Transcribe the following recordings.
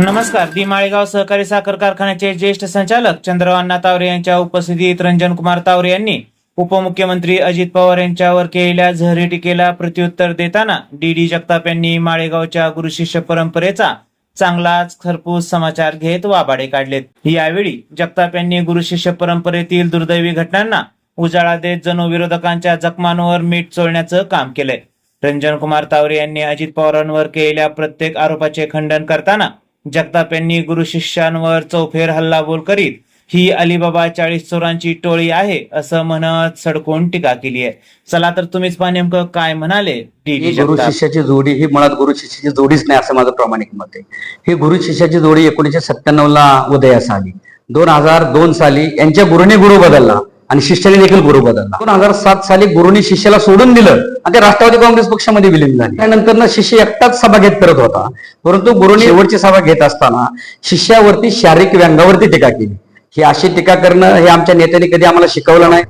नमस्कार. दी माळेगाव सहकारी साखर कारखान्याचे ज्येष्ठ संचालक चंद्रवाना तावरे यांच्या उपस्थितीत रंजन कुमार तावरे यांनी उपमुख्यमंत्री अजित पवार यांच्यावर केलेल्या झहरी टीकेला प्रत्युत्तर देताना डी डी जगताप यांनी माळेगावच्या गुरुशिष्य परंपरेचा चांगलाच खरपूस समाचार घेत वाबाडे काढलेत. यावेळी जगताप यांनी गुरुशिष्य परंपरेतील दुर्दैवी घटनांना उजाळा देत जणू विरोधकांच्या जखमांवर मीठ चोळण्याचं काम केलंय. रंजन कुमार तावरे यांनी अजित पवारांवर केलेल्या प्रत्येक आरोपाचे खंडन करताना जगताप यांनी गुरु शिष्यांवर चौफेर हल्लाबोल करीत ही अलिबाबा चाळीस चोरांची टोळी आहे असं म्हणत सडकून टीका केली आहे. चला तर तुम्हीच पहा नेमकं काय म्हणाले गुरु शिष्याची जोडी ही मुळात गुरु शिष्याची जोडीच नाही असं माझं प्रामाणिक मत आहे. ही गुरु शिष्याची जोडी एकोणीशे सत्त्याण्णव ला उदयास आली. दोन हजार दोन साली यांच्या गुरुने गुरु बदलला. आणि शिष्याने देखील गुरु बदलला. दोन हजार सात साली गुरुनी शिष्याला सोडून दिलं आणि ते राष्ट्रवादी काँग्रेस पक्षामध्ये विलीन झाले. त्यानंतर ना शिष्य एकटाच सभा घेत करत होता. परंतु गुरुनी शेवटची सभा घेत असताना शिष्यावरती शारीरिक व्यंगावरती टीका केली. ही अशी टीका करणं हे आमच्या नेत्यांनी कधी आम्हाला शिकवलं नाही.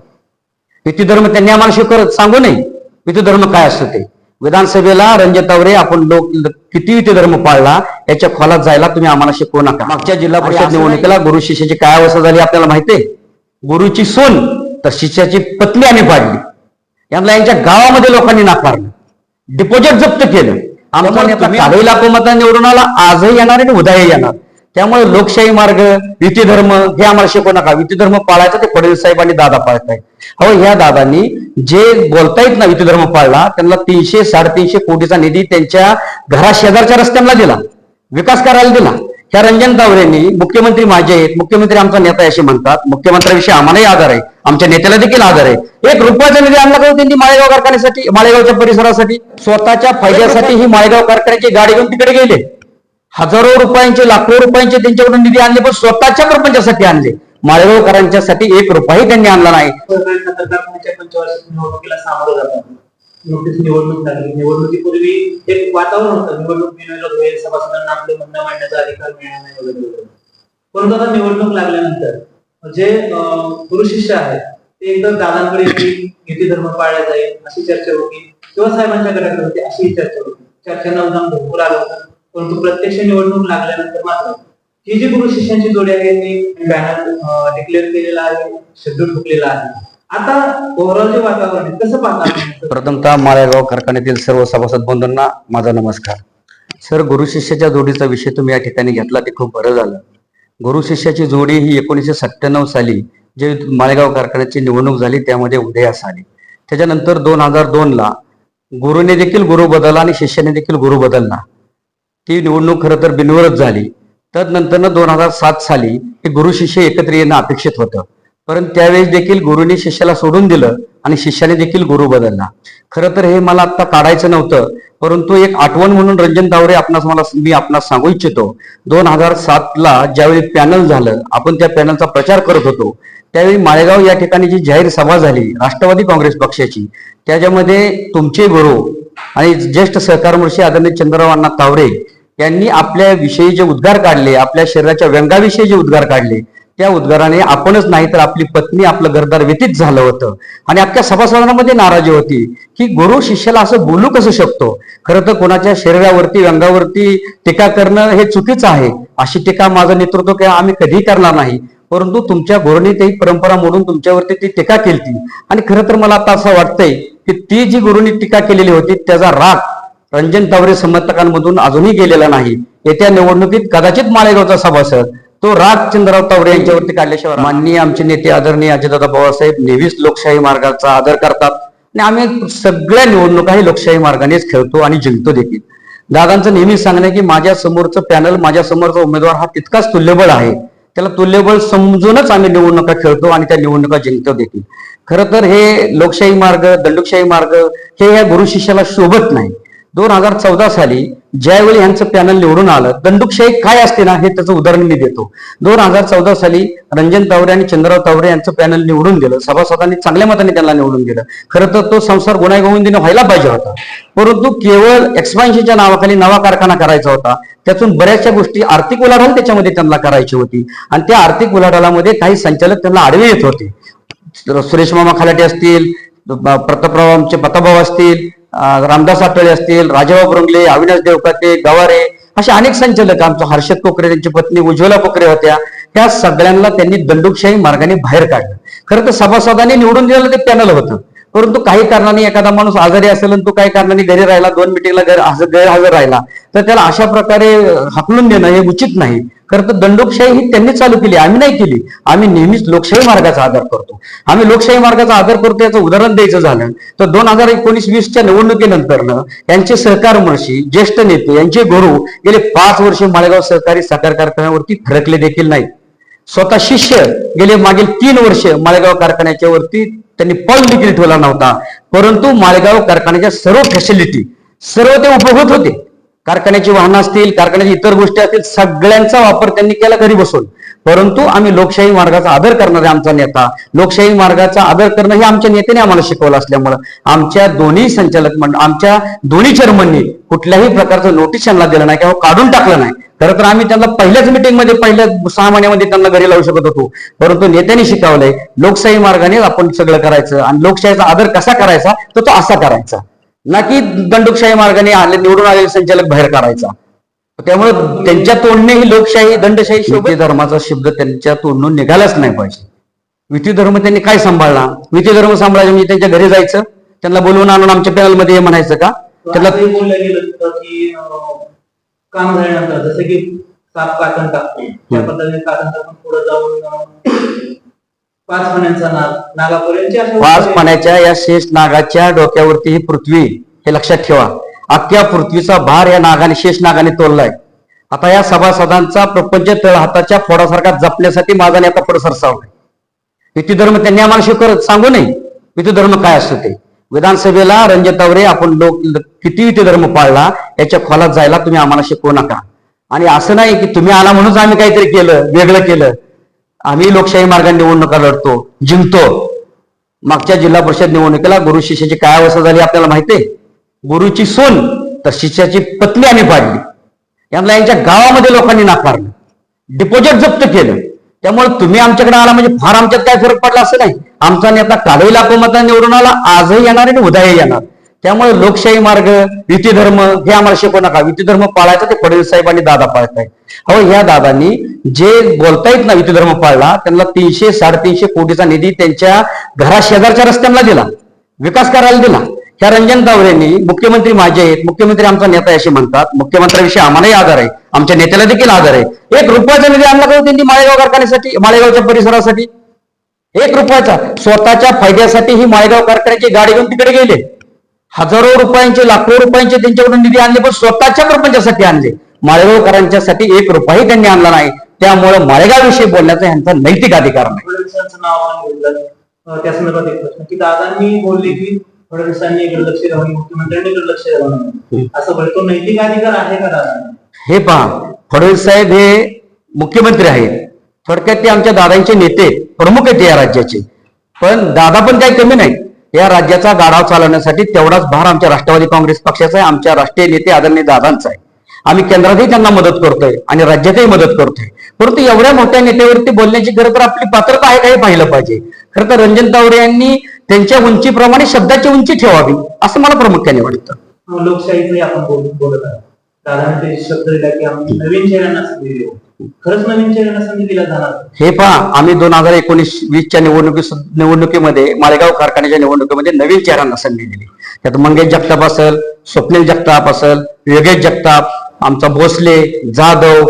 युती धर्म त्यांनी आम्हाला शिकवत सांगू नये. युती धर्म काय असतो ते विधानसभेला रंजन तावरे आपण लोक किती युती धर्म पाळला याच्या खोलात जायला तुम्ही आम्हाला शिकवू नका. मागच्या जिल्हा परिषद निवडणुकीला गुरु शिष्याची काय अवस्था झाली आपल्याला माहितीये गुरुची सोन तर शिष्याची पत्नी आम्ही पाडली. यांना यांच्या गावामध्ये लोकांनी नाकारलं. डिपॉझिट जप्त केलं. काही लाखो मता निवडून आला आजही येणार आणि उद्याही येणार. त्यामुळे लोकशाही मार्ग धर्म हे आम्हाला शिकवू नका. धर्म पाळायचा ते फडणवीस साहेब आणि दादा पाळताय अहो ह्या दादांनी जे बोलता येत ना धर्म पाळला त्यांना तीनशे साडेतीनशे कोटीचा निधी त्यांच्या घरा शेजारच्या रस्त्यांना दिला. विकास करायला दिला. ह्या रंजन तावरेंनी मुख्यमंत्री माझे आहेत मुख्यमंत्री आमचा नेता असे म्हणतात. मुख्यमंत्र्याविषयी आम्हालाही आधार आहे. आमच्या नेत्याला देखील आधार आहे. एक रुपयाचा निधी आणला करून त्यांनी माळेगाव कारखान्यासाठी माळेगावच्या परिसरासाठी. स्वतःच्या फायद्यासाठी ही माळेगाव कारखान्याची गाडी घेऊन तिकडे गेले. हजारो रुपयांचे लाखो रुपयांचे त्यांच्याकडून निधी आणले पण स्वतःच्या प्रपंचासाठी आणले. माळेगावकरांच्यासाठी एक रुपयाही त्यांनी आणला नाही. नुकतीच निवडणूक झाली. निवडणुकीपूर्वी एक वातावरण होतं. निवडणूक मिळवलं होईल सभासदांना आपले म्हणणं मांडण्याचा अधिकार मिळणार नाही वगैरे वगैरे. परंतु आता निवडणूक लागल्यानंतर जे पुरुष गुरु शिष्य आहेत ते एकदम दादांकडे नीती धर्म पाळला जाईल अशी चर्चा होती. किंवा साहेबांच्या गटाकडे होती अशी चर्चा होती. चर्चांना उदाम भरपूर आलं होतं. परंतु प्रत्यक्ष निवडणूक लागल्यानंतर मात्र ही जी गुरु शिष्यांची जोडी आहे ती बॅनर डिक्लेअर केलेला आहे शेड्यूल ठुकलेला आहे. आता ओव्हरऑल जे वातावरण आहे कसं पाहता प्रथमतः माळेगाव कारखान्यातील सर्व सभासद बंधूंना माझा नमस्कार. सर गुरु शिष्याच्या जोडीचा विषय तुम्ही या ठिकाणी घेतला ते खूप बरं झालं. गुरु शिष्याची जोडी ही एकोणीसशे सत्त्याण्णव साली जे माळेगाव कारखान्याची निवडणूक झाली त्यामध्ये उदयास आली. त्याच्यानंतर दोन हजार दोन ला गुरुने देखील गुरु बदलला आणि शिष्याने देखील गुरु बदलला. ती निवडणूक खरं तर बिनवरच झाली. तदनंतर दोन हजार सात साली हे गुरु शिष्य एकत्र येणं अपेक्षित होतं. परंतु त्यावेळेस देखील गुरुने शिष्याला सोडून दिलं आणि शिष्याने देखील गुरु बदलला. खरं तर हे मला आता काढायचं नव्हतं परंतु एक आठवण म्हणून रंजन तावरे आपणास मला मी आपणास सांगू इच्छितो. दोन हजार सातला ज्यावेळी पॅनल झालं आपण त्या पॅनलचा प्रचार करत होतो त्यावेळी माळेगाव या ठिकाणी जी जाहीर सभा झाली राष्ट्रवादी काँग्रेस पक्षाची त्याच्यामध्ये तुमचे गुरु आणि ज्येष्ठ सहकारमर्षी आदरणीय चंद्रराव तावरे यांनी आपल्या विषयी जे उद्गार काढले आपल्या शरीराच्या व्यंगाविषयी जे उद्गार काढले त्या उद्गाराने आपणच नाही तर आपली पत्नी आपलं घरदार व्यतीत झालं होतं. आणि अख्ख्या सभासदांमध्ये नाराजी होती की गुरु शिष्याला असं बोलू कसं शकतो? खरं तर कोणाच्या शरीरावरती व्यंगावरती टीका करणं हे चुकीचं आहे. अशी टीका माझं नेतृत्व काय आम्ही कधीही करणार नाही. परंतु तुमच्या गुरुने ती परंपरा मोडून तुमच्यावरती ती टीका केली आणि खरं तर मला आता असं वाटतंय की ती जी गुरुनी टीका केलेली होती त्याचा राग रंजन तावरे समर्थकांमधून अजूनही गेलेला नाही. येत्या निवडणुकीत कदाचित माळेगावचा सभासद तो राग चंद्रराव तावडे यांच्यावरती काढल्याशिवाय माननीय आमचे नेते आदरणीय अजितदादा पवारसाहेब नेहमीच लोकशाही मार्गाचा आदर करतात. आणि आम्ही सगळ्या निवडणुका ही लोकशाही मार्गानेच खेळतो आणि जिंकतो देखील. दादांचं नेहमीच सांगणं की माझ्या समोरचं पॅनल माझ्या समोरचा उमेदवार हा तितकाच तुल्यबळ आहे. त्याला तुल्यबळ समजूनच आम्ही निवडणुका खेळतो आणि त्या निवडणुका जिंकतो देखील. खरं तर हे लोकशाही मार्ग दंडुकशाही मार्ग हे या गुरु शिष्याला शोभत नाही. दोन हजार चौदा साली ज्यावेळी ह्यांचं पॅनल निवडून आलं. दंडुकशाही काय असते ना हे त्याचं उदाहरण मी देतो. दोन हजार चौदा साली रंजन तावरे आणि चंद्रराव तावरे यांचं पॅनल निवडून दिलं सभासदांनी चांगल्या मताने त्यांना निवडून दिलं खरं तर तो संसार गुन्हेगोविंदीने व्हायला पाहिजे होता. परंतु केवळ एक्सपान्शनच्या नावाखाली नवा कारखाना करायचा होता. त्यातून बऱ्याचशा गोष्टी आर्थिक उलाढाल त्याच्यामध्ये त्यांना करायची होती. आणि त्या आर्थिक उलाढालामध्ये काही संचालक त्यांना आडवे येत होते. सुरेश मामा खलाटे असतील प्रतापरावांचे आमचे असतील रामदास आठवले असतील राजाबा बुरुंगले अविनाश देवकाते गवारे असे अनेक संचालक आमचं हर्षद कोकरे त्यांची पत्नी उज्ज्वला कोकरे होत्या. त्या सगळ्यांना त्यांनी दंडुकशाही मार्गाने बाहेर काढलं. खरं तर सभासदांनी निवडून दिलेलं ते पॅनल होतं. परंतु काही कारणाने एखादा माणूस आजारी असेल आणि तो काही कारणाने घरी राहिला दोन मिटिंगला गैरहजर राहिला तर त्याला अशा प्रकारे हकलून देणं हे उचित नाही. खरं तर दंडोपशाही ही त्यांनी चालू केली आम्ही नाही केली. आम्ही नेहमीच लोकशाही मार्गाचा आदर करतो. आम्ही लोकशाही मार्गाचा आदर करतो याचं उदाहरण द्यायचं झालं तर दोन हजार एकोणीस वीसच्या निवडणुकीनंतरनं यांचे सहकारमर्षी ज्येष्ठ नेते यांचे गुरु गेले पाच वर्ष माळेगाव सहकारी साखर कारखान्यावरती फरकले देखील नाही स्वतः शिष्य गेले मागील तीन वर्ष माळेगाव कारखान्याच्या वरती त्यांनी पाऊल देखील ठेवला नव्हता. परंतु माळेगाव कारखान्याच्या सर्व फॅसिलिटी सर्व ते उपभोगत होते. कारखान्याची वाहनं असतील कारखान्याची इतर गोष्टी असतील सगळ्यांचा वापर त्यांनी केला घरी बसून. परंतु आम्ही लोकशाही मार्गाचा आदर करणारे आमचा नेता लोकशाही मार्गाचा आदर करणं हे आमच्या नेत्याने आम्हाला शिकवलं असल्यामुळं आमच्या दोन्ही संचालक मंडळ आमच्या दोन्ही चेअरमननी कुठल्याही प्रकारचं नोटीस त्यांना दिलं नाही किंवा काढून टाकलं नाही. खरं तर आम्ही त्यांना पहिल्याच मिटिंगमध्ये पहिल्या सहा महिन्यामध्ये त्यांना घरी लावू शकत होतो. परंतु नेत्यांनी शिकवलंय लोकशाही मार्गाने आपण सगळं करायचं आणि लोकशाहीचा आदर कसा करायचा तर तो असा करायचा. ना की दंडुकशाही मार्गाने आले निवडून आलेले संचालक बाहेर काढायचा. त्यामुळे त्यांच्या तोंडने ही लोकशाही दंडशाही विधी धर्माचा शब्द त्यांच्या तोंडून निघालाच नाही पाहिजे. विधी धर्म त्यांनी काय सांभाळला? विधी धर्म सांभाळायचे म्हणजे त्यांच्या घरी जायचं त्यांना बोलवून आणून आमच्या पॅनलमध्ये हे म्हणायचं का? त्याला काम झाल्यानंतर जसं की साप कातण टाकतो त्या पद्धतीने कातण टाकून पुढे जाऊन पाच नाग नागापर्यंत पाच पाण्याच्या या शेष नागाच्या डोक्यावरती ही पृथ्वी हे लक्षात ठेवा. अख्ख्या पृथ्वीचा भार या नागाने शेष नागाने तोललाय आता या सभासदांचा प्रपंच तळहाताच्या फोडासारखा जपण्यासाठी माझा नेता पुढे सरसावलाय. धर्म त्यांनी आम्हाला शिकवत सांगू नये. युती धर्म काय असतो ते? विधानसभेला रंजन तावरे आपण लोक किती युती धर्म पाळला याच्या खोलात जायला तुम्ही आम्हाला शिकवू नका. आणि असं नाही की तुम्ही आला म्हणूनच आम्ही काहीतरी केलं वेगळं केलं. आम्ही लोकशाही मार्गाने निवडणुका लढतो जिंकतो. मागच्या जिल्हा परिषद निवडणुकीला गुरु शिष्याची काय अवस्था झाली आपल्याला माहितीये गुरुची सून तर शिष्याची पत्नी आम्ही पाडली. यांना यांच्या गावामध्ये लोकांनी नाकारलं. डिपॉझिट जप्त केलं. त्यामुळे तुम्ही आमच्याकडे आला म्हणजे फार आमच्यात काय फरक पडला असं नाही. आमचा नेता कालही लाखो मतांनी निवडून आला आजही येणार आणि उद्याही येणार. त्यामुळे लोकशाही मार्ग युती धर्म हे आम्हाला शिकवू नका. युती धर्म पाळायचा ते फडणवीस साहेब आणि दादा पाळताय अहो ह्या दादांनी जे बोलता येत ना युती धर्म पाळला त्यांना तीनशे साडेतीनशे कोटीचा निधी त्यांच्या घरा शेजारच्या रस्त्यांना दिला. विकास करायला दिला. ह्या रंजन तावरेंनी मुख्यमंत्री माझे आहेत. मुख्यमंत्री आमचा नेता असे म्हणतात. मुख्यमंत्र्याविषयी आम्हालाही आधार आहे. आमच्या नेत्याला देखील आधार आहे. एक रुपयाचा निधी आणला का हो त्यांनी माळेगाव कारखान्यासाठी माळेगावच्या परिसरासाठी? एक रुपयाचा. स्वतःच्या फायद्यासाठी ही माळेगाव कारखान्याची गाडी घेऊन तिकडे गेले. हजारो रुपयांचे लाखो रुपयांचे त्यांच्याकडून निधी आणले पण स्वतःच्या प्रपंचासाठी आणले. माळेगावकरांच्यासाठी एक रुपयाही त्यांनी आणला नाही. त्यामुळे माळेगाव विषयी बोलण्याचा यांचा नैतिक अधिकार नाही. फडणवीसांचं नाव आपण घेतलं. अं, त्या संदर्भात एक प्रश्न. की दादांनी बोलले की फडणवीसांनी इकडे लक्ष द्यावं मुख्यमंत्र्यांनी इकडे लक्ष द्यावं असं नैतिक अधिकार आहे का दादा हे पहा फडणवीस साहेब हे मुख्यमंत्री आहेत. थोडक्यात ते आमच्या दादांचे नेते प्रमुख आहेत या राज्याचे. पण दादा पण काही कमी नाही या राज्याचा गाढाव चालवण्यासाठी तेवढाच भार आमच्या राष्ट्रवादी काँग्रेस पक्षाचा आहे आमच्या राष्ट्रीय नेते आदरणीय दादांचा आहे. आम्ही केंद्रातही त्यांना मदत करतोय आणि राज्यातही मदत करतोय. परंतु एवढ्या मोठ्या नेत्यावरती बोलण्याची खरं तर आपली पात्रता आहे का हे पाहिलं पाहिजे. खरं तर रंजन तावरे यांनी त्यांच्या उंचीप्रमाणे शब्दाची उंची ठेवावी असं मला प्रामुख्याने वाटतं. अं, दादांचे शब्द दिला की आम्ही नवीन चेहऱ्यांना संधी देऊ. खरंच नवीन चेहऱ्यांना संधी दिला जाणार. हे पहा आम्ही दोन हजार एकोणीस वीसच्या निवडणुकी निवडणुकीमध्ये मालेगाव कारखान्याच्या निवडणुकीमध्ये नवीन चेहऱ्यांना संधी दिली. त्यात मंगेश जगताप असेल स्वप्नील जगताप असेल योगेश जगताप आमचा भोसले जाधव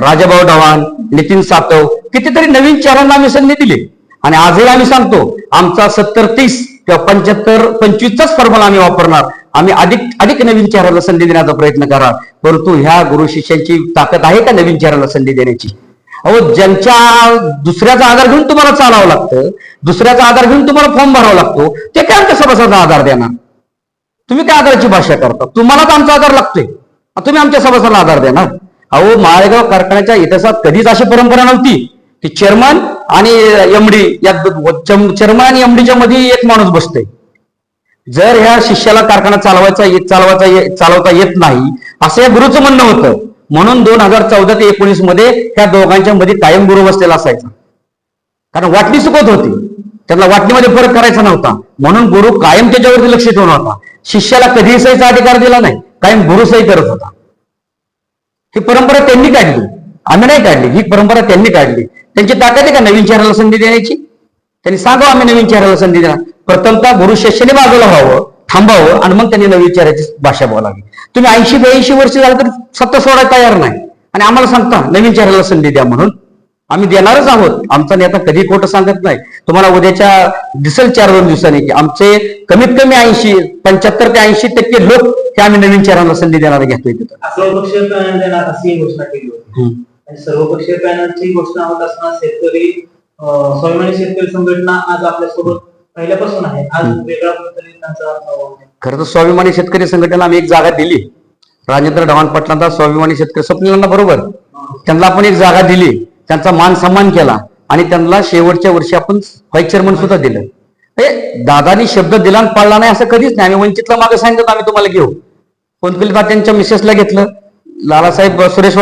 राजाभाऊ ढवाण नितीन सातव कितीतरी नवीन चेहऱ्यांना आम्ही संधी दिली. आणि आजही आम्ही सांगतो आमचा सत्तर तीस तेव्हा पंच्याहत्तर पंचवीसचाच फॉर्म्युला आम्ही वापरणार. आम्ही अधिक अधिक नवीन चेहऱ्याला संधी देण्याचा प्रयत्न करा परंतु ह्या गुरु शिष्यांची ताकद आहे का नवीन चेहऱ्याला संधी देण्याची? अहो ज्यांच्या दुसऱ्याचा आधार घेऊन तुम्हाला चालावं लागतं दुसऱ्याचा आधार घेऊन तुम्हाला फॉर्म भरावा लागतो ते काय आमच्या सभासदाचा आधार देणार? तुम्ही काय आधाराची भाषा करता? तुम्हालाच आमचा आधार लागतोय. तुम्ही आमच्या सभासदाला आधार देणार. अहो माळेगाव कारखान्याच्या इतिहासात कधीच अशी परंपरा नव्हती. की चेअरमन आणि एमडी या चेअरमन आणि एमडीच्या मध्ये एक माणूस बसतोय. जर ह्या शिष्याला कारखाना चालवायचा येत चालवायचा चालवता येत नाही असं या गुरुचं म्हणणं होतं. म्हणून दोन हजार चौदा ते एकोणीसमध्ये ह्या दोघांच्या मध्ये कायम गुरु बसलेला असायचा. कारण वाटणी चुकत होती. त्यांना वाटणीमध्ये फरक करायचा नव्हता. म्हणून गुरु कायम त्याच्यावरती लक्ष ठेवून होता. शिष्याला कधीही सहीचा अधिकार दिला नाही. कायम गुरु सही करत होता. ही परंपरा त्यांनी काढली आम्ही नाही काढली. ही परंपरा त्यांनी काढली. त्यांची ताकद आहे का नवीन चेहऱ्याला संधी देण्याची? त्यांनी सांगावं आम्ही नवीन चेहऱ्याला संधी देणार. प्रथमतः गुरु शिष्याने बाजूला व्हावं थांबावं आणि मग त्यांनी नवीन चेहऱ्याची भाषा बोलावी. तुम्ही ऐंशी ब्याऐंशी वर्ष झालं तरी सत्ता सोडायला तयार नाही. आणि आम्हाला सांगता नवीन चेहऱ्याला संधी द्या म्हणून. आम्ही देणारच आहोत. आमचा नेता कधी खोटं सांगत नाही. तुम्हाला उद्याच्या दिसेल चार दोन दिवसांनी की आमचे कमीत कमी ऐंशी पंच्याहत्तर ते ऐंशी टक्के लोक हे आम्ही नवीन चेहऱ्याला संधी देणारे घेतोय तिथं. सर्वपक्षीय पॅनलची घोषणा होत असताना शेतकरी स्वाभिमानी शेतकरी संघटना आज आपल्यासोबत पहिल्यापासून आहे. आज वेगळा कुठेतरी त्यांचा खरं तर स्वाभिमानी शेतकरी संघटनेला आम्ही एक जागा दिली. राजेंद्र ढवाण पाटलांचा स्वाभिमानी शेतकरी स्वप्नीलांना बरोबर. त्यांना आपण एक जागा दिली. त्यांचा मान सन्मान केला. आणि त्यांना शेवटच्या वर्षी आपण व्हाईस चेअरमन सुद्धा दिलं. हे दादानी शब्द दिला आणि पाळला नाही असं कधीच नाही. आम्ही वंचितला मागे सांगितलं आम्ही तुम्हाला घेऊ. कोणकली त्यांच्या मिसेसला घेतलं. लालासाहेब सुरेश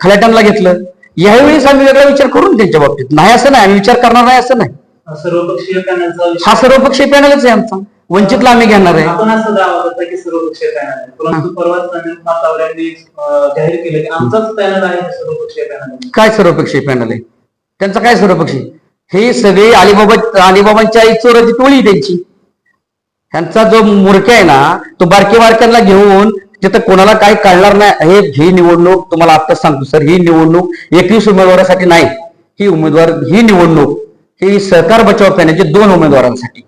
खलाट्यांना घेतलं. यावेळेस आम्ही वेगळा विचार करून त्यांच्या बाबतीत. नाही असं नाही आम्ही विचार करणार नाही असं नाही. सर्वपक्षीय हा सर्वपक्षीय पॅनलच आहे आमचा. वंचितला आम्ही घेणार आहे. आपण असं दावा करता की सर्वपक्षीय पॅनल आहे. परंतु परवाच नवीन तावड्यांनी अं, जाहीर केलं की आमचाच पॅनल आहे सर्वपक्षीय पॅनल काय सर्वपक्षीय पॅनल आहे? त्यांचं काय सर्वपक्षी हे सगळे अलिबाबा अलिबाबांच्या आई चोराची टोळी त्यांची. ह्यांचा जो मूर्ख आहे ना तो बारके बारक्यांना घेऊन तिथं कोणाला काय काढणार नाही हे ही निवडणूक तुम्हाला आत्ताच सांगतो सर ही निवडणूक एकवीस उमेदवारासाठी नाही ही उमेदवार ही निवडणूक ही सहकार बचाव करण्याची दोन उमेदवारांसाठी.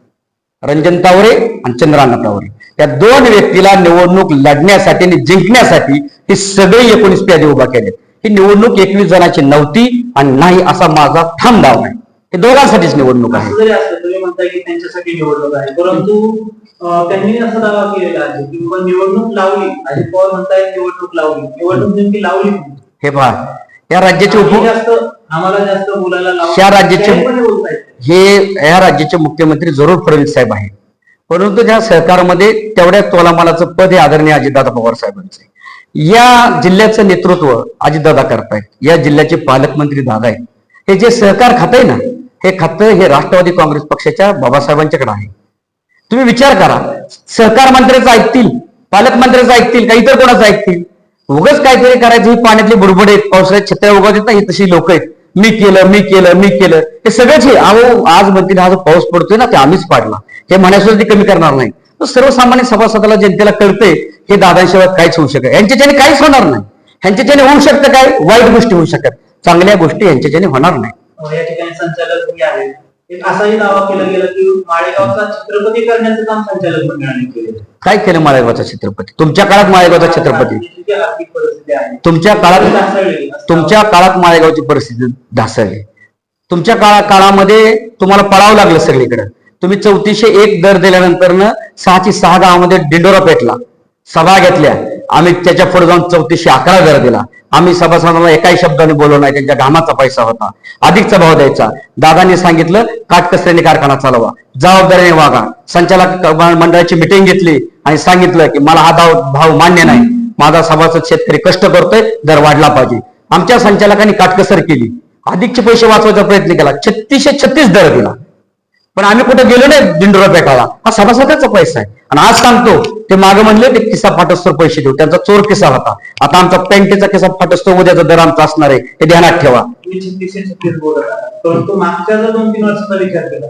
रंजन तावरे आणि चंद्रांना तावरे. या दोन व्यक्तीला निवडणूक लढण्यासाठी आणि जिंकण्यासाठी हे सगळे एकोणीस प्यादे उभा केले ही निवडणूक एकवीस जणांची नव्हती आणि नाही असा माझा ठाम दावा आहे. हे दोघांसाठीच निवडणूक आहे असं जरी असलं तुम्ही म्हणताय की त्यांच्यासाठी निवडणूक आहे परंतु अं, त्यांनी असा दावा केलेला आहे की बाबा निवडणूक लावली अजित पवार म्हणतायत निवडणूक लावली निवडणूक नेमकी लावली कोणी? हे पहा या राज्याचे आम्ही उप जास्त आम्हाला जास्त बोलायला लावलं. या राज्याचे-. हे या राज्याचे मुख्यमंत्री जरूर फडणवीस साहेब आहेत परंतु त्या सहकारमध्ये तेवढ्या तोलामालाचं पद हे आदरणीय अजितदादा पवार साहेबांचं आहे. या जिल्ह्याचं नेतृत्व अजितदादा करतायत या जिल्ह्याचे पालकमंत्री दादा आहेत हे जे सहकार खातं आहे ना हे खातं हे राष्ट्रवादी काँग्रेस पक्षाच्या बाबासाहेबांच्याकडे आहे. तुम्ही विचार करा. सहकार मंत्र्याचं ऐकतील पालकमंत्र्याचं ऐकतील का इतर कोणाचं ऐकतील. उगाच काहीतरी करायचं ही पाण्यातली बुडबुड आहेत पावसाळ्यात छत्र्या उगवत ना ही तशी लोक आहेत. मी केलं मी केलं मी केलं. हे सगळंच हे अहो आज म्हणतील हा जो पाऊस पडतोय ना ते आम्हीच पाडला. हे म्हणायसुद्धा ते कमी करणार नाही. तर सर्वसामान्य सभासदाला जनतेला कळतंय हे दादांशिवाय काहीच होऊ शकत यांच्याच्याने काहीच होणार नाही. ह्यांच्याच्याने होऊ शकतं काय? वाईट गोष्टी होऊ शकत चांगल्या गोष्टी यांच्याच्याने होणार नाही. या ठिकाणी संचालक जे आहेत. एक असाही दावा केला गेला की माळेगावचा छत्रपती करण्याचं काम संचालक मंडळाने आहे. काय केलं माळेगावचा छत्रपती? तुमच्या काळात माळेगावचा छत्रपती? राज्याची जी आर्थिक परिस्थिती आहे तुमच्या काळात असं तुमच्या काळात माळेगावची परिस्थिती ढासळली. तुमच्या काळा काळामध्ये तुम्हाला पळावं लागलं सगळीकडे. तुम्ही चौतीसशे एक दर दिल्यानंतर सहाची सहा गावामध्ये डिंडोरा पेटला. सभा घेतल्या. आम्ही त्याच्या पुढे जाऊन चौतीसशे अकरा दर दिला. आम्ही सभासदांना एकाही शब्दाने बोललो नाही. त्यांच्या घामाचा पैसा होता. अधिकचा भाव द्यायचा. दादांनी सांगितलं काटकसरीने कारखाना चालवा. जबाबदारीने वागा. संचालक मंडळाची मिटिंग घेतली आणि सांगितलं की मला हा भाव भाव मान्य नाही. माझा सभासद शेतकरी कष्ट करतोय दर वाढला पाहिजे. आमच्या संचालकांनी काटकसर केली. अधिकचे पैसे वाचवायचा प्रयत्न केला. छत्तीसशे छत्तीस दर दिला. पण आम्ही कुठे गेलो नाही? दिंडोरा पेटाला हा सभासदाचा पैसा आहे. आणि आज सांगतो ते मागे म्हणले ते किस्सा फाटस्तोर पैसे देऊ. त्यांचा चोर किस्सा होता. आता आमचा पॅन्टीचा किस्सा फाटस्तोर उद्याचा दर आमचा असणार आहे. हे ध्यानात ठेवा. तुम्ही छत्तीसशे छत्तीस बोलत आहात परंतु मागच्या जर दोन तीन वर्षाचा विचार केला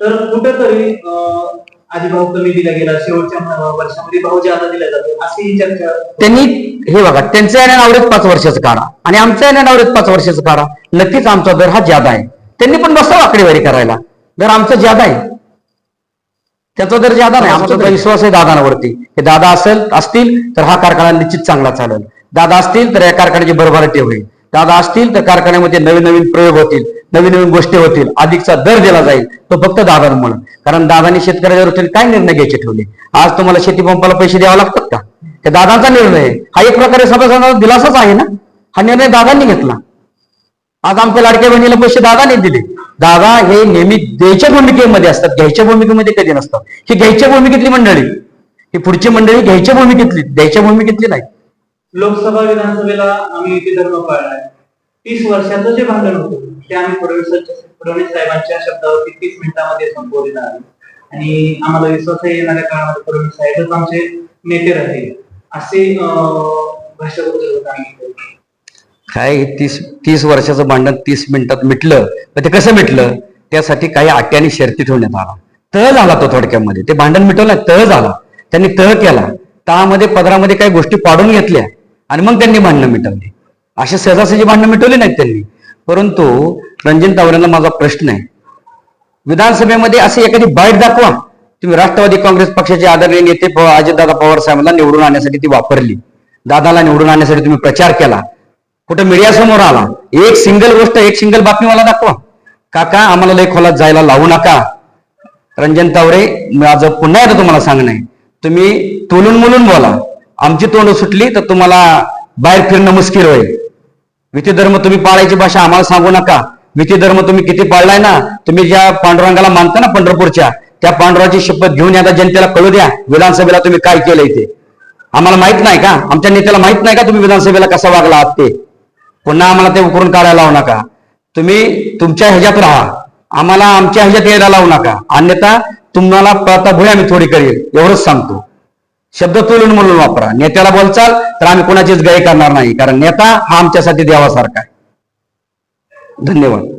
तर कुठेतरी अं, आधी भाव कमी दिला गेला शेवटच्या म- वर्षामध्ये भाव जादा दिला जातो अशी चर्चा त्यांनी हे बघा त्यांचं येण्या नावरेत पाच वर्षाचं काढा. आणि आमचं येण्या नावरेत पाच वर्षाचं काढा. नक्कीच आमचा दर हा ज्यादा आहे. त्यांनी पण बसावं आकडेवारी करायला. दर आमचा ज्यादा आहे. त्याचा दर ज्यादा नाही आमचा विश्वास आहे दादांवरती. हे दादा असेल असतील तर हा कारखाना निश्चित चांगला चालेल. दादा असतील तर या कारखान्याची भरभराटी होईल. दादा असतील तर कारखान्यामध्ये नवीन नवीन प्रयोग होतील नवीन नवीन गोष्टी होतील. अधिकचा दर दिला जाईल तो फक्त दादांमुळे कारण दादांनी शेतकऱ्याच्या दृष्टीने काय निर्णय घ्यायचे ठेवले? आज तुम्हाला शेती पंपाला पैसे द्यावे लागतात का? हे दादांचा निर्णय आहे. हा एक प्रकारे सभासदांना दिलासाच आहे ना? हा निर्णय दादांनी घेतला. आज आमच्या लाडक्या बहिणीला पैसे दादाने दिले. दादा हे नेहमी द्यायच्या भूमिकेमध्ये असतात. घ्यायच्या भूमिकेमध्ये कधी नसतात. ही घ्यायच्या भूमिकेतली मंडळी. ही पुढची मंडळी घ्यायच्या भूमिकेतली द्यायच्या भूमिकेतली नाही. लोकसभा विधानसभेला आम्ही युती धर्म पाळलाय तीस वर्षाचं जे भांडण होतं ते आम्ही फडणवीस फडणवीस साहेबांच्या शब्दावरती तीस मिनिटांमध्ये संपवलेलं आहे. आणि आम्हाला विश्वास येणाऱ्या काळामध्ये फडणवीस साहेबच आमचे नेते राहतील. असे अं, भाषा बद्दल काय तीस तीस वर्षाचं भांडण तीस मिनिटात मिटलं तर ते कसं मिटलं? त्यासाठी काही आट्याने शर्ती ठेवण्यात आला. तह झाला तो थोडक्यामध्ये. ते भांडण मिटवलं तह झाला. त्यांनी तह केला. तहामध्ये पदरामध्ये काही गोष्टी पाडून घेतल्या आणि मग त्यांनी भांडणं मिटवली. असे सहजासहजी भांडणं मिटवली नाहीत त्यांनी. परंतु रंजन तावरेंना माझा प्रश्न आहे. विधानसभेमध्ये असे एखादी बाईट दाखवा. तुम्ही राष्ट्रवादी काँग्रेस पक्षाचे आदरणीय नेते अजितदादा पवार साहेबांना निवडून आणण्यासाठी ती वापरली. दादाला निवडून आणण्यासाठी तुम्ही प्रचार केला. कुठं मीडिया समोर आला. एक सिंगल गोष्ट एक सिंगल बातमी मला दाखवा. काका आम्हाला लय खोलात जायला लावू नका. रंजन तावरे माझं पुन्हा एकदा तुम्हाला सांगणं. आहे तुम्ही तोलून मुलून बोला. आमची तोंड सुटली तर तुम्हाला बाहेर फिरणं मुश्किल होईल. विधी धर्म तुम्ही पाळायची भाषा आम्हाला सांगू नका. विधी धर्म तुम्ही किती पाळलाय ना तुम्ही ज्या पांडुरंगाला मानता ना पंढरपूरच्या त्या पांडुराची शपथ घेऊन आता जनतेला कळू द्या विधानसभेला तुम्ही काय केलंय ते. आम्हाला माहीत नाही का? आमच्या नेत्याला माहीत नाही का तुम्ही विधानसभेला कसा वागला आहात ते? पुन्हा आम्हाला ते उकरून काढायला लावू नका. तुम्ही तुमच्या ह्याच्यात राहा. आम्हाला आमच्या ह्याच्यात यायला लावू नका. अन्यथा तुम्हाला प्रताभूय आम्ही थोडी करेल. एवढंच सांगतो. शब्द तोलून म्हणून वापरा. नेत्याला बोलचाल तर आम्ही कोणाचीच गाय करणार नाही. कारण नेता हा आमच्यासाठी देवासारखा आहे. धन्यवाद.